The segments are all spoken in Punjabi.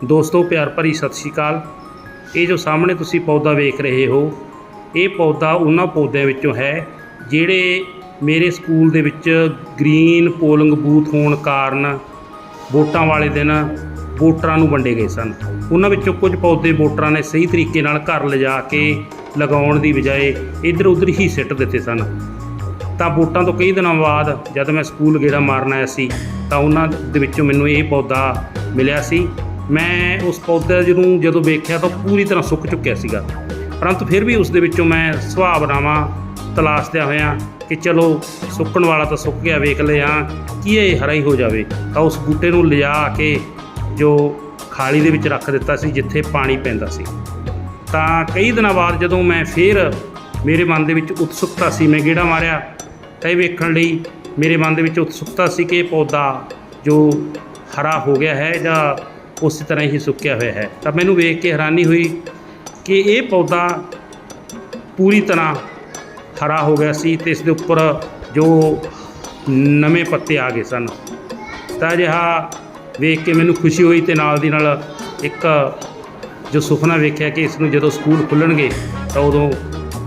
ਦੋਸਤੋ, ਪਿਆਰ ਭਰੀ ਸਤਿ ਸ਼੍ਰੀ ਅਕਾਲ। ਇਹ ਜੋ ਸਾਹਮਣੇ ਤੁਸੀਂ ਪੌਦਾ ਵੇਖ ਰਹੇ ਹੋ, ਇਹ ਪੌਦਾ ਉਹਨਾਂ ਪੌਦਿਆਂ ਵਿੱਚੋਂ ਹੈ, ਜਿਹੜੇ ਮੇਰੇ ਸਕੂਲ ਦੇ ਵਿੱਚ ਗ੍ਰੀਨ ਪੋਲਿੰਗ ਬੂਥ ਹੋਣ ਕਾਰਨ ਵੋਟਾਂ ਵਾਲੇ ਦਿਨ ਵੋਟਰਾਂ ਨੂੰ ਵੰਡੇ ਗਏ ਸਨ। ਉਹਨਾਂ ਵਿੱਚੋਂ ਕੁਝ ਪੌਦੇ ਵੋਟਰਾਂ ਨੇ ਸਹੀ ਤਰੀਕੇ ਨਾਲ ਘਰ ਲਿਜਾ ਕੇ ਲਗਾਉਣ ਦੀ ਬਜਾਏ ਇੱਧਰ ਉੱਧਰ ਹੀ ਸਿੱਟ ਦਿੱਤੇ ਸਨ। ਤਾਂ ਵੋਟਾਂ ਤੋਂ ਕਈ ਦਿਨਾਂ ਬਾਅਦ ਜਦ ਮੈਂ ਸਕੂਲ ਗੇੜਾ ਮਾਰਨ ਆਇਆ ਸੀ, ਤਾਂ ਉਹਨਾਂ ਦੇ ਵਿੱਚੋਂ ਮੈਨੂੰ ਇਹ ਪੌਦਾ ਮਿਲਿਆ ਸੀ। ਮੈਂ ਉਸ ਪੌਦੇ ਨੂੰ ਜਦੋਂ ਵੇਖਿਆ ਤਾਂ ਪੂਰੀ ਤਰ੍ਹਾਂ ਸੁੱਕ ਚੁੱਕਿਆ ਸੀਗਾ। ਪਰੰਤੂ ਫਿਰ ਵੀ ਉਸ ਦੇ ਵਿੱਚੋਂ ਮੈਂ ਸੁਭਾਵਨਾਵਾਂ ਤਲਾਸ਼ਦਿਆਂ ਹੋਇਆਂ ਕਿ ਚਲੋ, ਸੁੱਕਣ ਵਾਲਾ ਤਾਂ ਸੁੱਕ ਗਿਆ, ਵੇਖ ਲਿਆ ਕੀ ਇਹ ਹਰਾ ਹੀ ਹੋ ਜਾਵੇ। ਤਾਂ ਉਸ ਬੂਟੇ ਨੂੰ ਲਿਜਾ ਕੇ ਜੋ ਖਾਲੀ ਦੇ ਵਿੱਚ ਰੱਖ ਦਿੱਤਾ ਸੀ, ਜਿੱਥੇ ਪਾਣੀ ਪੈਂਦਾ ਸੀ। ਤਾਂ ਕਈ ਦਿਨਾਂ ਬਾਅਦ ਜਦੋਂ ਮੈਂ ਫੇਰ ਮੇਰੇ ਮਨ ਦੇ ਵਿੱਚ ਉਤਸੁਕਤਾ ਸੀ, ਮੈਂ ਗੇੜਾ ਮਾਰਿਆ, ਤਾਂ ਇਹ ਵੇਖਣ ਲਈ ਮੇਰੇ ਮਨ ਦੇ ਵਿੱਚ ਉਤਸੁਕਤਾ ਸੀ ਕਿ ਇਹ ਪੌਦਾ ਜੋ ਹਰਾ ਹੋ ਗਿਆ ਹੈ ਜਾਂ ਉਸੇ ਤਰ੍ਹਾਂ ਹੀ ਸੁੱਕਿਆ ਹੋਇਆ ਹੈ। ਤਾਂ ਮੈਨੂੰ ਵੇਖ ਕੇ ਹੈਰਾਨੀ ਹੋਈ ਕਿ ਇਹ ਪੌਦਾ ਪੂਰੀ ਤਰ੍ਹਾਂ ਹਰਾ ਹੋ ਗਿਆ ਸੀ ਤੇ ਇਸ ਦੇ ਉੱਪਰ ਜੋ ਨਵੇਂ ਪੱਤੇ ਆ ਗਏ ਸਨ। ਤਾਂ ਅਜਿਹਾ ਵੇਖ ਕੇ ਮੈਨੂੰ ਖੁਸ਼ੀ ਹੋਈ ਤੇ ਨਾਲ ਦੀ ਨਾਲ ਇੱਕ ਜੋ ਸੁਪਨਾ ਵੇਖਿਆ ਕਿ ਇਸ ਨੂੰ ਜਦੋਂ ਸਕੂਲ ਖੁੱਲਣਗੇ ਤਾਂ ਉਦੋਂ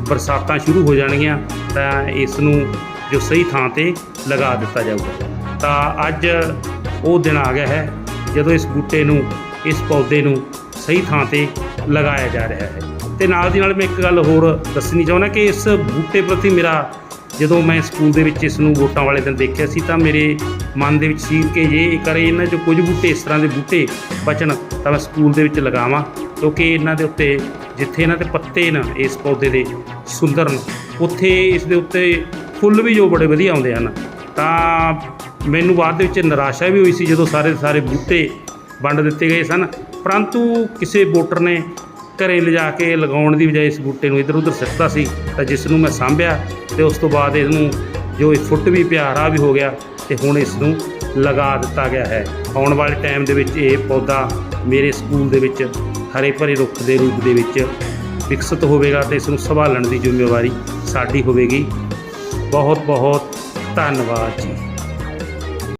ਬਰਸਾਤਾਂ ਸ਼ੁਰੂ ਹੋ ਜਾਣਗੀਆਂ, ਤਾਂ ਇਸ ਨੂੰ ਜੋ ਸਹੀ ਥਾਂ ਤੇ ਲਗਾ ਦਿੱਤਾ ਜਾਊਗਾ। ਤਾਂ ਅੱਜ ਉਹ ਦਿਨ ਆ ਗਿਆ ਹੈ ਜਦੋਂ ਇਸ ਬੂਟੇ ਨੂੰ, ਇਸ ਪੌਦੇ ਨੂੰ ਸਹੀ ਥਾਂ ਤੇ ਲਗਾਇਆ ਜਾ ਰਿਹਾ ਹੈ। ਤੇ ਨਾਲ ਦੀ ਨਾਲ ਮੈਂ ਇੱਕ ਗੱਲ ਹੋਰ ਦੱਸਣੀ ਚਾਹੁੰਦਾ ਕਿ ਇਸ ਬੂਟੇ ਪ੍ਰਤੀ ਮੇਰਾ, ਜਦੋਂ ਮੈਂ ਸਕੂਲ ਦੇ ਵਿੱਚ ਇਸ ਨੂੰ ਵੋਟਾਂ ਵਾਲੇ ਦਿਨ ਦੇਖਿਆ ਸੀ, ਤਾਂ ਮੇਰੇ ਮਨ ਦੇ ਵਿੱਚ ਸੀ ਕਿ ਜੇ ਇਹ ਕਰੇ ਇਹਨਾਂ 'ਚੋਂ ਕੁਝ ਬੂਟੇ ਇਸ ਤਰ੍ਹਾਂ ਦੇ ਬੂਟੇ ਬਚਣ, ਤਾਂ ਮੈਂ ਸਕੂਲ ਦੇ ਵਿੱਚ ਲਗਾਵਾਂ, ਕਿਉਂਕਿ ਇਹਨਾਂ ਦੇ ਉੱਤੇ, ਜਿੱਥੇ ਇਹਨਾਂ ਦੇ ਪੱਤੇ ਨਾ ਇਸ ਪੌਦੇ ਦੇ ਸੁੰਦਰ ਨੇ, ਉੱਥੇ ਇਸ ਦੇ ਉੱਤੇ ਫੁੱਲ ਵੀ ਜੋ ਬੜੇ ਵਧੀਆ ਆਉਂਦੇ ਹਨ। ਤਾਂ ਮੈਨੂੰ ਬਾਅਦ ਦੇ ਵਿੱਚ ਨਿਰਾਸ਼ਾ ਵੀ ਹੋਈ ਸੀ ਜਦੋਂ ਸਾਰੇ ਦੇ ਸਾਰੇ ਬੂਟੇ ਵੰਡ ਦਿੱਤੇ ਗਏ ਸਨ। ਪਰੰਤੂ ਕਿਸੇ ਵੋਟਰ ਨੇ ਘਰੇ ਲਿਜਾ ਕੇ ਲਗਾਉਣ ਦੀ ਬਜਾਏ ਇਸ ਬੂਟੇ ਨੂੰ ਇੱਧਰ ਉੱਧਰ ਸਿੱਟਦਾ ਸੀ ਤਾਂ ਜਿਸ ਨੂੰ ਮੈਂ ਸਾਂਭਿਆ ਤੇ ਉਸ ਤੋਂ ਬਾਅਦ ਇਸ ਨੂੰ ਜੋ ਇਹ ਫੁੱਟ ਵੀ ਪਿਆਰਾ ਵੀ ਹੋ ਗਿਆ ਤੇ ਹੁਣ ਇਸ ਨੂੰ ਲਗਾ ਦਿੱਤਾ ਗਿਆ ਹੈ। ਆਉਣ ਵਾਲੇ ਟਾਈਮ ਦੇ ਵਿੱਚ ਇਹ ਪੌਦਾ ਮੇਰੇ ਸਕੂਲ ਦੇ ਵਿੱਚ ਹਰੇ ਭਰੇ ਰੁੱਖ ਦੇ ਰੂਪ ਦੇ ਵਿੱਚ ਵਿਕਸਿਤ ਹੋਵੇਗਾ ਤੇ ਇਸ ਨੂੰ ਸੰਭਾਲਣ ਦੀ ਜ਼ਿੰਮੇਵਾਰੀ ਸਾਡੀ ਹੋਵੇਗੀ। ਬਹੁਤ ਬਹੁਤ ਧੰਨਵਾਦ ਜੀ।